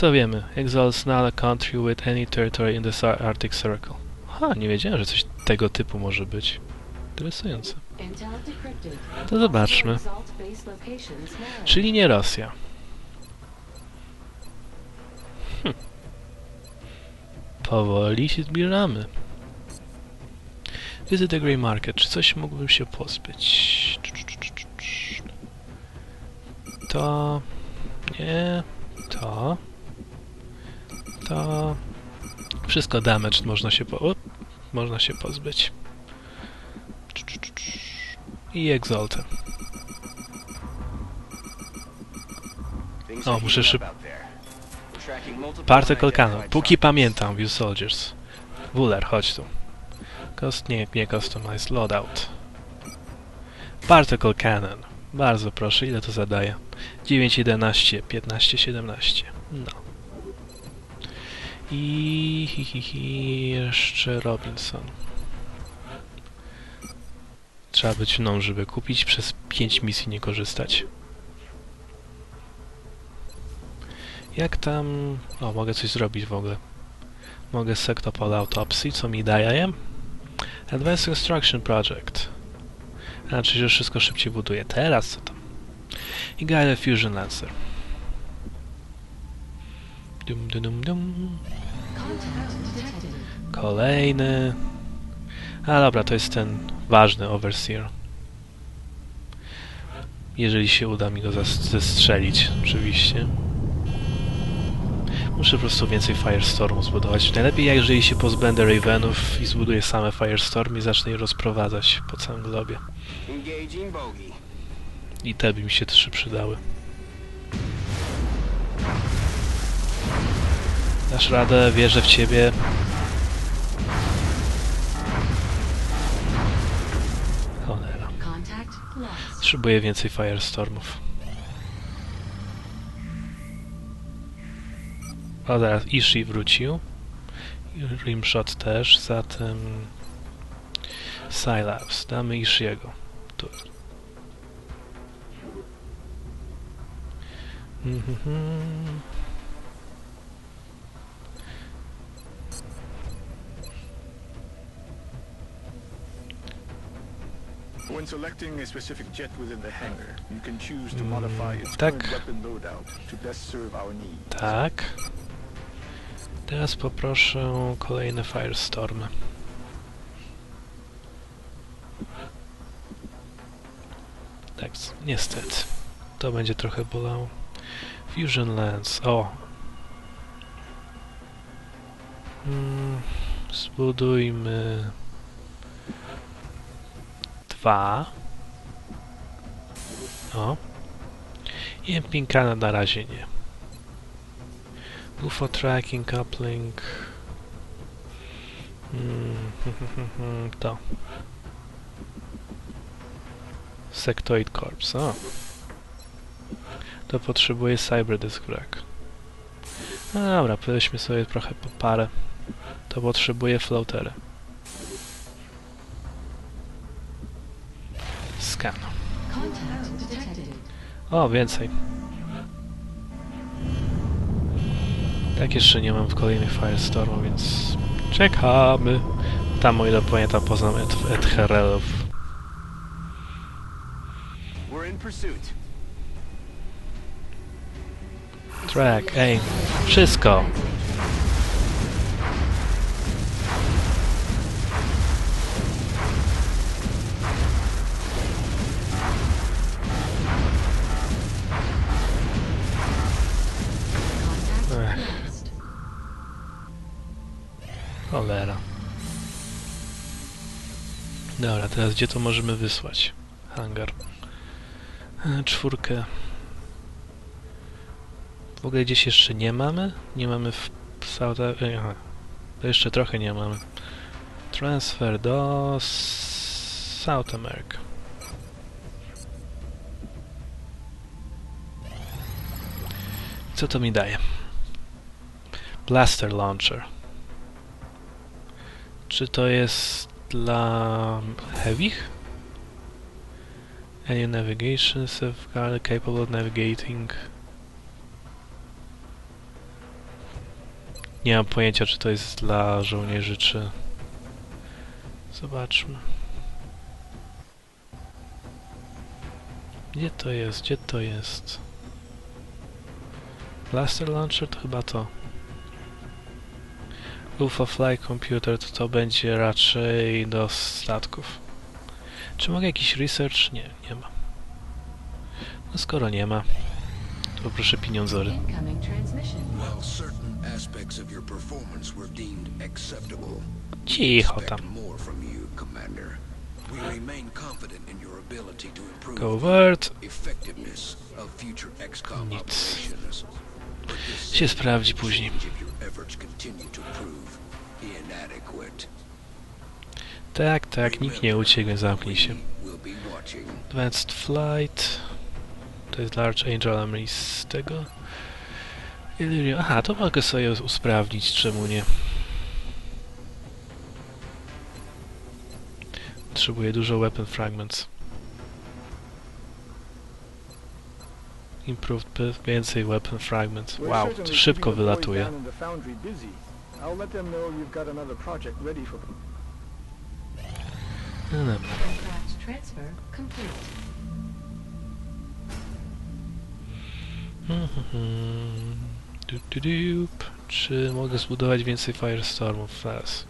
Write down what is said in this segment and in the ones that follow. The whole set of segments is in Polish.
Co wiemy? Exalt is not a country with any territory in the Arctic Circle. Ha, nie wiedziałem, że coś tego typu może być. Interesujące. To zobaczmy. Czyli nie Rosja. Hm. Powoli się zbliżamy. Visit the Grey Market. Czy coś mógłbym się pozbyć? To... Nie... To... To... Wszystko damaged można się po... Można się pozbyć. I Exalted. O, muszę szyb... Particle Cannon. Póki pamiętam, View Soldiers. Wuler, chodź tu. Nie, nie Customized Loadout. Particle Cannon. Bardzo proszę, ile to zadaje? 9, 11, 15, 17. No. I hi, hi, hi, jeszcze Robinson. Trzeba być mną, żeby kupić, przez 5 misji nie korzystać. Jak tam... O, mogę coś zrobić w ogóle. Mogę Sectopol Autopsy, co mi daje? Advanced Construction Project. Czyli że wszystko szybciej buduje. Teraz co tam? I Guided Fusion Lancer. Dum, dum, dum, dum. Kolejny. A dobra, to jest ten ważny Overseer. Jeżeli się uda mi go zestrzelić, oczywiście. Muszę po prostu więcej Firestormu zbudować. Najlepiej jak jeżeli się pozbędę Ravenów i zbuduję same Firestorm i zacznę je rozprowadzać po całym globie. I te by mi się trzy przydały. Dasz radę, wierzę w ciebie. Cholera. Potrzebuję więcej Firestormów. O, zaraz Ishi wrócił. Rimshot też, zatem... Scilabs. Damy Ishiego. Tu. Mhm. When selecting a specific jet within the hangar, you can choose to modify its tak. current weapon loadout to best serve our needs. Tak. Teraz poproszę kolejne Firestormy. Tak, niestety. To będzie trochę bolało. Fusion Lens. O! Mm, zbudujmy... Dwa. O. I Empinkana na razie nie. UFO tracking, coupling. Mm, to. Sectoid Corps. O. To potrzebuje Cyberdisk Wrack. No dobra, weźmy sobie trochę po parę. To potrzebuje floatery. O, więcej. Tak jeszcze nie mam w kolejnych Firestormu, więc czekamy. Tam, o ile pamiętam, poznam Ed Edherelów. Track, ej, wszystko. Teraz gdzie to możemy wysłać? Hangar. E, Czwórkę. W ogóle gdzieś jeszcze nie mamy? Nie mamy w South... e, Aha. To jeszcze trochę nie mamy. Transfer do South America. Co to mi daje? Blaster Launcher. Czy to jest dla heavych? Any navigation safeguard capable of navigating Nie mam pojęcia, czy to jest dla żołnierzy, czy... Zobaczmy. Gdzie to jest? Gdzie to jest? Blaster Launcher to chyba to. UFO Fly Computer to to będzie raczej do statków. Czy mogę jakiś research? Nie, nie ma. No skoro nie ma, to poproszę pieniądzory. Cicho tam. Covert. Nic. Się sprawdzi później. Tak, tak, nikt nie ucieknie, zamknij się. Advanced Flight. To jest Large Angel Armory z tego. Aha, to mogę sobie usprawnić, czemu nie? Potrzebuję dużo weapon fragments. Improved więcej weapon fragments. Wow, to szybko wylatuje. No dobra. Du, du, dup. Czy mogę zbudować więcej Firestormów teraz?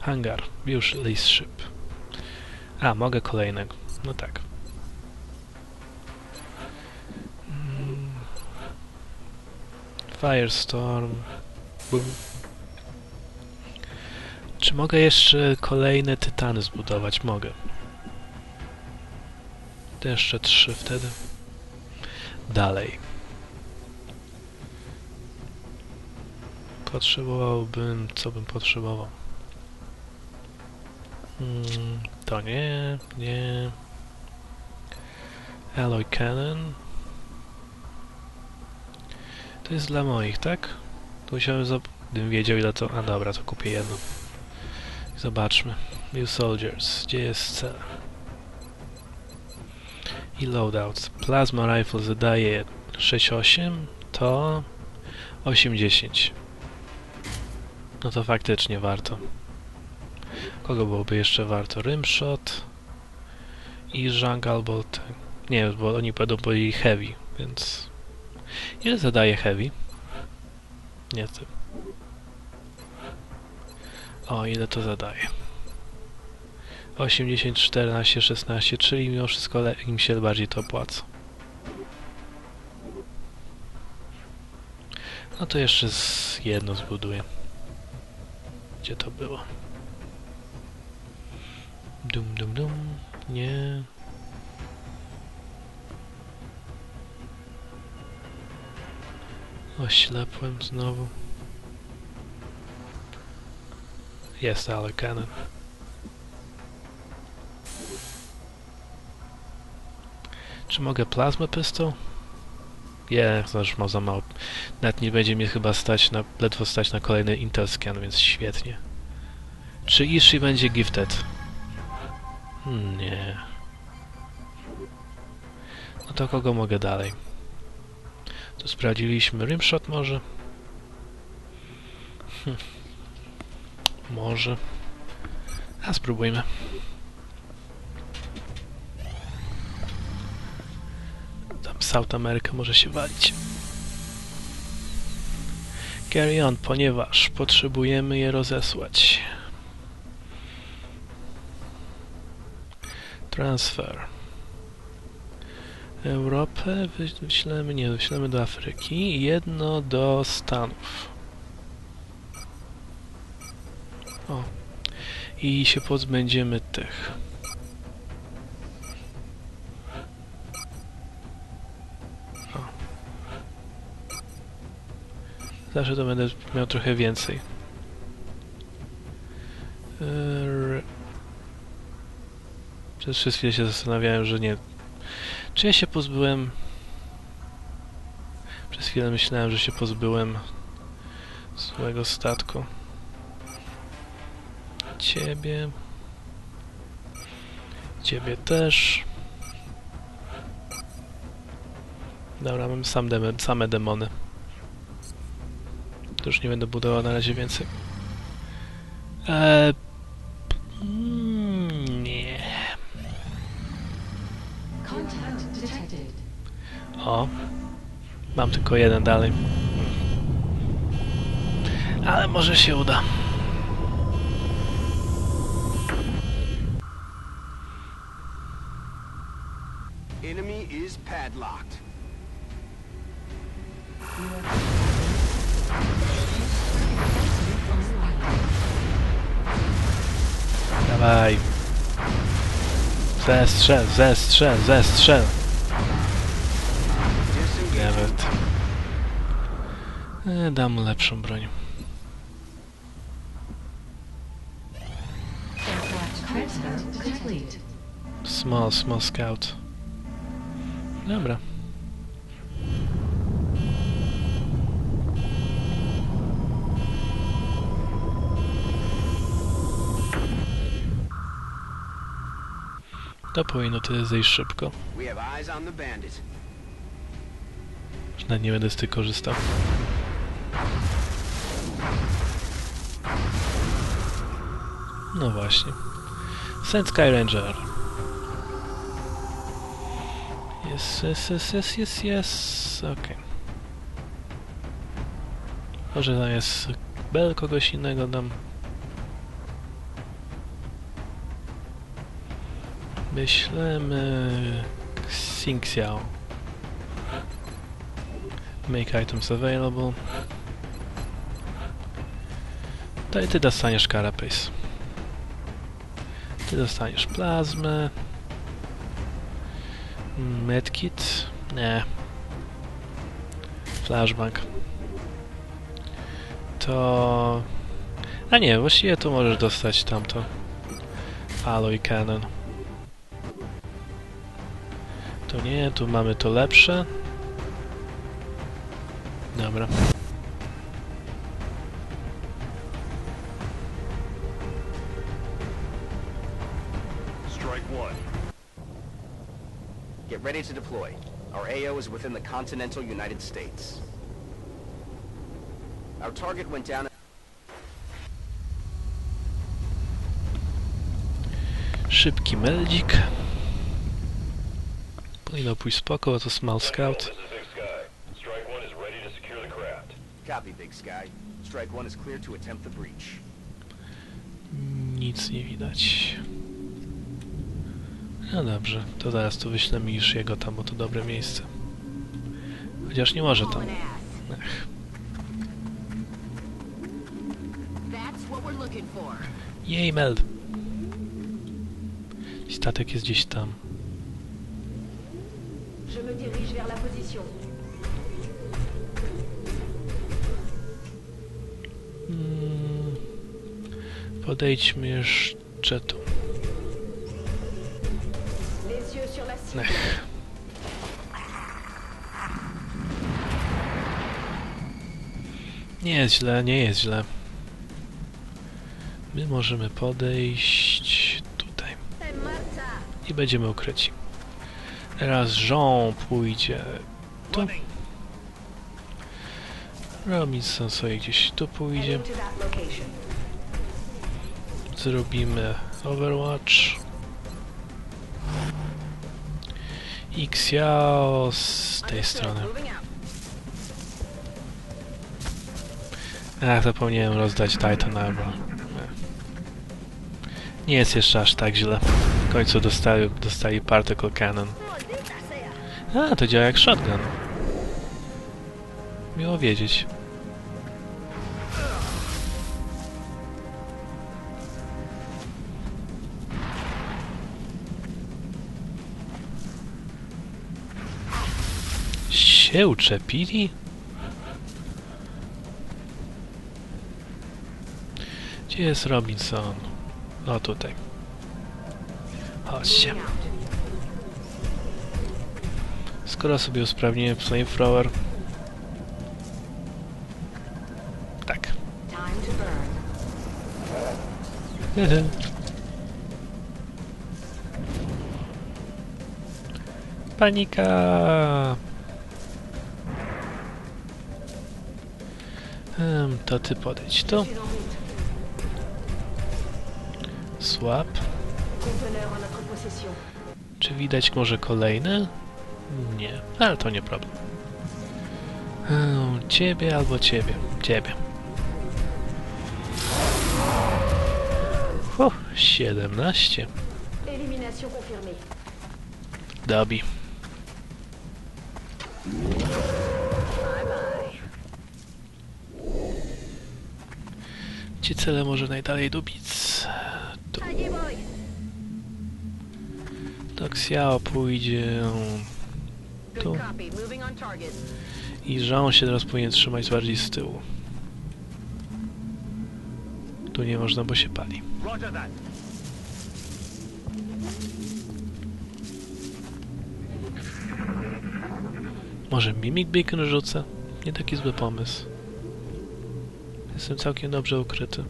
Hangar. Już list ship. A, mogę kolejnego. No tak. Firestorm. Czy mogę jeszcze kolejne tytany zbudować? Mogę. To jeszcze trzy wtedy. Dalej. Potrzebowałbym, co bym potrzebował? Mm, to nie, nie. Alloy Cannon. To jest dla moich, tak? To musiałem. Gdybym wiedział ile to... A dobra, to kupię jedno. Zobaczmy. New Soldiers. Gdzie jest cel? I loadout. Plasma Rifle zadaje 6,8. To... 8,10. No to faktycznie warto. Kogo byłoby jeszcze warto? Rimshot i albo ten. Nie, bo oni będą byli heavy, więc... Ile zadaje heavy? Nie ty. O, ile to zadaje? 80, 14, 16, czyli mimo wszystko im się bardziej to opłaca. No to jeszcze z jedno zbuduję. Gdzie to było? Dum dum dum. Nie. Oślepłem znowu. Jest ale cannon. Czy mogę plasma pistol? To już ma za mało. Nawet nie będzie mnie chyba stać na, ledwo stać na kolejny Intel scan, więc świetnie. Czy Ishi będzie gifted? Hmm, Nie. No to kogo mogę dalej? Tu sprawdziliśmy Rimshot może? Hm. Może. A spróbujmy. Tam South America może się walić. Carry on, ponieważ potrzebujemy je rozesłać. Transfer. Europę wyślemy, nie, wyślemy do Afryki, jedno do Stanów. O. I się pozbędziemy tych. O. Zawsze to będę miał trochę więcej. Eee, Przez chwilę się zastanawiałem, że nie. Czy ja się pozbyłem... Przez chwilę myślałem, że się pozbyłem złego statku. Ciebie. Ciebie też. Dobra, mam sam deme, same demony. To już nie będę budował na razie więcej. Eee, Mam tylko jeden dalej. Ale może się uda. Enemy is padlocked. Dawaj. Zestrzel, zestrzel, zestrzel. E, dam lepszą broń. Small, small scout. Dobra. To powinno tyle zejść szybko. We have eyes on the bandit. Nawet nie będę z tych korzystał. No właśnie. Send Sky Ranger. Jest, jest, jest, jest, jest, jest. Okej. Może zamiast Bell kogoś innego dam. Myślemy... Xingxiao. Make items available. To i ty dostaniesz Carapace. Ty dostaniesz plazmę. Medkit? Nie. Flashbang. To... A nie, właściwie to możesz dostać tamto. Alloy Cannon. To nie, tu mamy to lepsze. Dobra. Strike one. Get ready to deploy. Our AO is within the continental United States. Our target went down. Szybki meldzik. Powinno pójść spoko, bo to small scout. Copy, Big Sky. Strike one is clear to attempt the breach. Nic nie widać. No dobrze, to zaraz tu wyślę mi jego tam, bo to dobre miejsce. Chociaż nie może tam. Ech. Jej, meld! Statek jest gdzieś tam. Je me dirige vers la position. Podejdźmy jeszcze tu. Les yeux sur la cible. Ech. Nie jest źle, nie jest źle. My możemy podejść tutaj i będziemy ukryci. Teraz Jean pójdzie tu. Robinson sobie gdzieś tu pójdzie. Zrobimy Overwatch. Xiao z tej strony. Ach, zapomniałem rozdać Titan Armor. Nie. Jest jeszcze aż tak źle. W końcu dostali, dostali Particle Cannon. A, to działa jak shotgun. Miło wiedzieć. Się uczepili? Gdzie jest Robinson? O, tutaj. Chodźcie. Skoro sobie usprawniłem flamethrower. Tak. Panika! To ty podejdź tu. Possession. Czy widać może kolejny? Nie, ale to nie problem. Em, Ciebie albo ciebie. Ciebie. Uff, 17. Élimination confirmée. Dobi. Ci cele może najdalej do Bic. Tu. Xiao pójdzie tu. I że on się teraz powinien trzymać bardziej z tyłu. Tu nie można, bo się pali. Może Mimic Beacon rzucę? Nie taki zły pomysł. Jestem całkiem dobrze ukryty.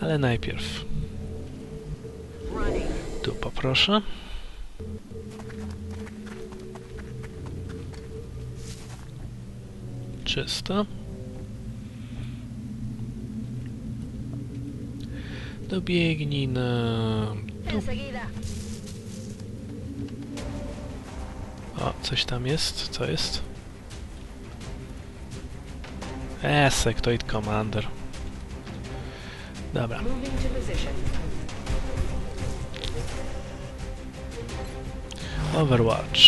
Ale najpierw tu poproszę. Czysto. Dobiegnij na... tu. O, coś tam jest? Co jest? Eee, Sectoid Commander. Dobra. To. Overwatch.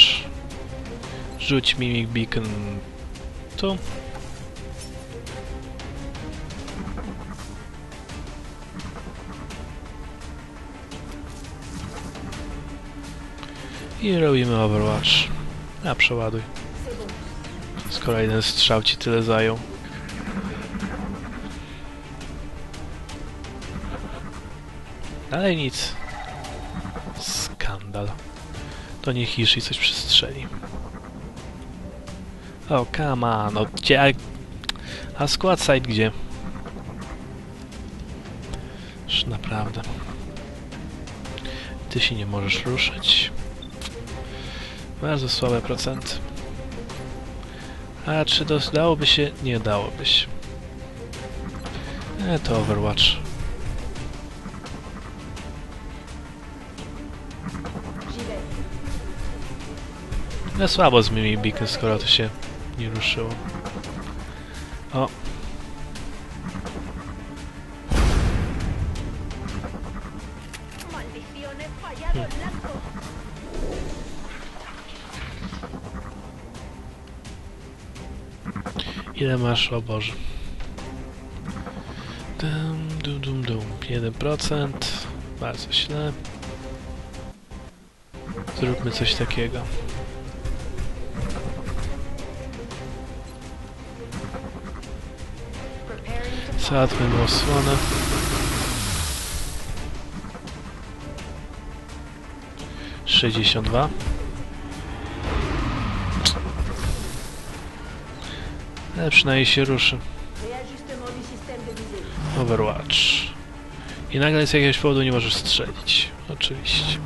Rzuć Mimic Beacon tu. I robimy Overwatch. A przeładuj. Skoro jeden strzał ci tyle zajął. Dalej nic. Skandal. To niech Hishi coś przestrzeli. O, come on, no gdzie... A, a skład side gdzie? Już naprawdę. Ty się nie możesz ruszyć. Bardzo słabe procenty. A czy dałoby się? Nie dałoby się. E, to Overwatch. No słabo z Mimi Beacon, skoro to się nie ruszyło. O. Lazo. Ile masz? O Boże. Dum, dum, dum, dum. 1%. Bardzo źle. Zróbmy coś takiego. Załatwmy mu osłonę. Sześćdziesiąt dwa. Ale przynajmniej się ruszy. Overwatch. I nagle z jakiegoś powodu nie możesz strzelić. Oczywiście.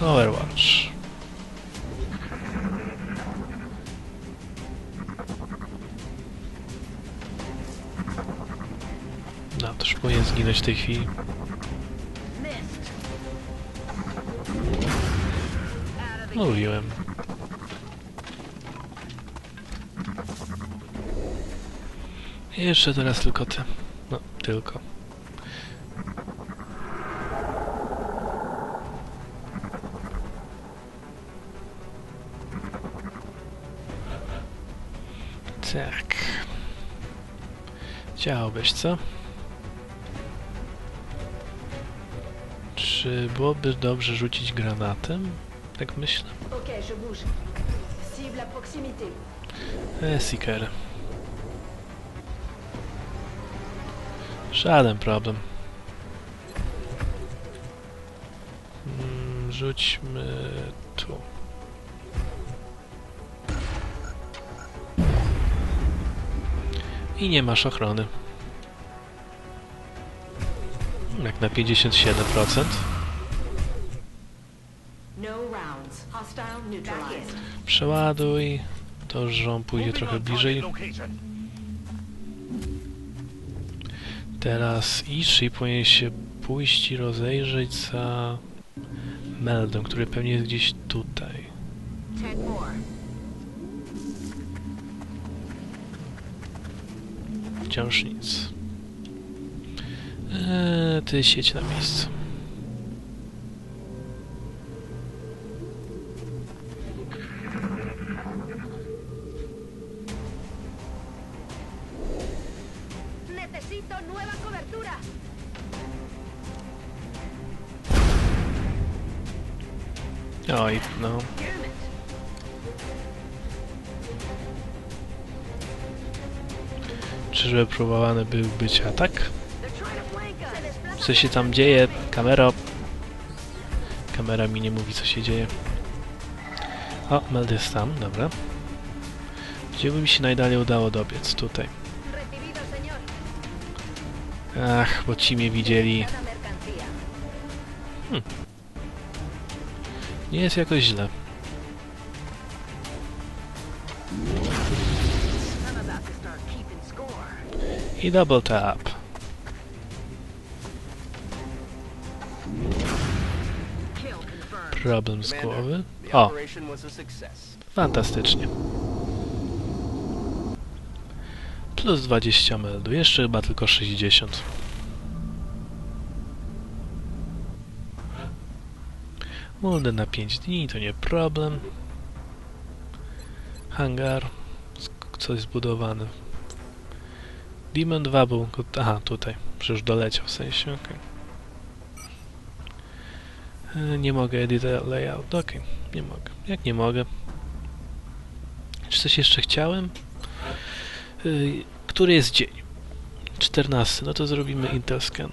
Overwatch. Powinien zginąć w tej chwili. Mówiłem. I jeszcze teraz tylko ty. No, tylko. Tak. Chciałbyś, co? Czy byłoby dobrze rzucić granatem? Tak myślę. E, Seeker. Żaden problem. Mm, Rzućmy tu. I nie masz ochrony. Jak na 57%. No. Przeładuj. To, że on pójdzie trochę bliżej. Teraz Ishii powinien się pójść i rozejrzeć za Meldem, który pewnie jest gdzieś tutaj. Wciąż nic. Eee, ty siedź na miejscu. Oj, no. Czyżby próbowany był być atak? Co się tam dzieje? Kamera... Kamera mi nie mówi, co się dzieje. O, Meld jest tam, dobra. Gdzie by mi się najdalej udało dobiec? Tutaj. Ach, bo ci mnie widzieli. Mercancía. Nie jest jakoś źle. I double tap. Problem z głowy. O, fantastycznie. Plus 20 meldu. Jeszcze chyba tylko 60. Muldę na 5 dni, to nie problem. Hangar. Coś zbudowane. Demon 2 był... go- Aha, tutaj. Przecież doleciał w sensie, okej. E, Nie mogę edit layout, okej. Nie mogę. Jak nie mogę? Czy coś jeszcze chciałem? Y, Który jest dzień? 14. No to zrobimy Intel Scan.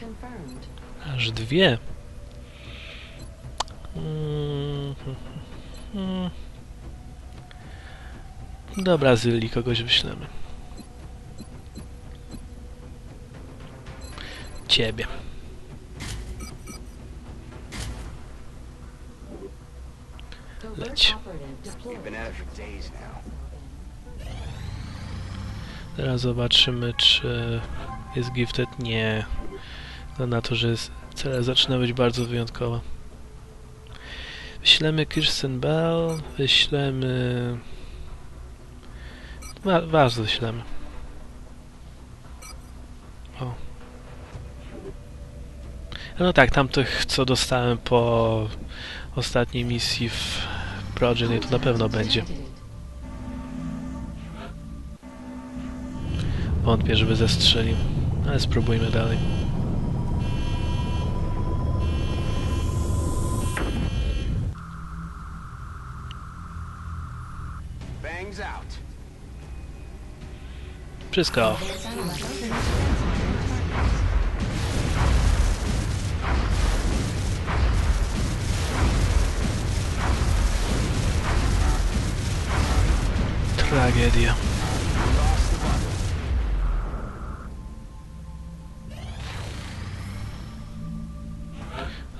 Confirmed. aż dwie. Mm, mm. Do Brazylii kogoś wyślemy. Ciebie. Leć. Teraz zobaczymy, czy jest gifted. Nie. To na to, że jest, cele zaczyna być bardzo wyjątkowa. Wyślemy Kirsten Bell, wyślemy... Wa was wyślemy. O. No tak, tamtych, co dostałem po ostatniej misji w Progeny, to na pewno będzie. Wątpię, żeby zestrzelił, ale spróbujmy dalej. Wszystko. Tragedia.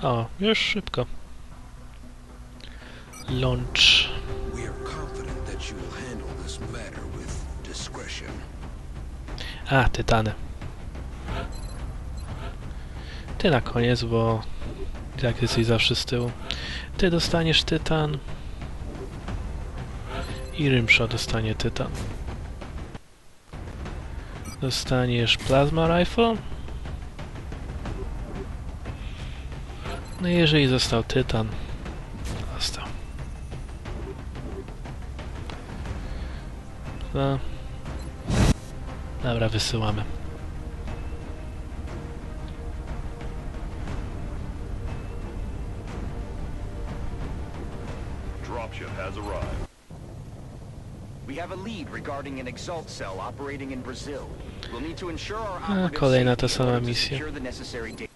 O, już szybko. Launch. A, tytany. Ty na koniec, bo i tak jesteś zawsze z tyłu. Ty dostaniesz tytan. I Rymsza dostanie tytan. Dostaniesz plasma rifle. No i jeżeli został tytan, został. No. Dobra, wysyłamy. Dropship has arrived. We have a lead regarding an Exalt cell operating in Brazil. We'll need to ensure our ah, A, operative kolejna ta safety in sama order to misja. secure the necessary data.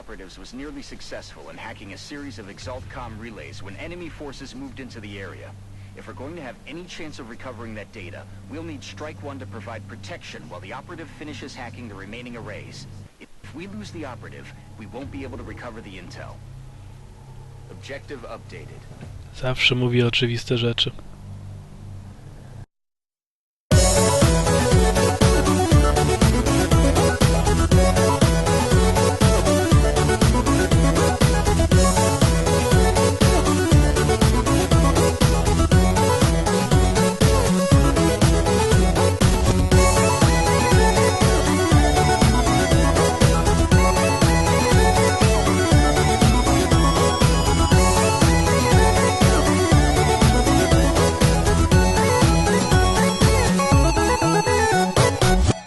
Operatives was nearly successful in hacking a series of ExaltCom relays when enemy forces moved into the area. If we're going to have any chance of recovering that data, we'll need Strike One to provide protection while the operative finishes hacking the remaining arrays. If we lose the operative, we won't be able to recover the intel. Objective updated. Zawsze mówi oczywiste rzeczy.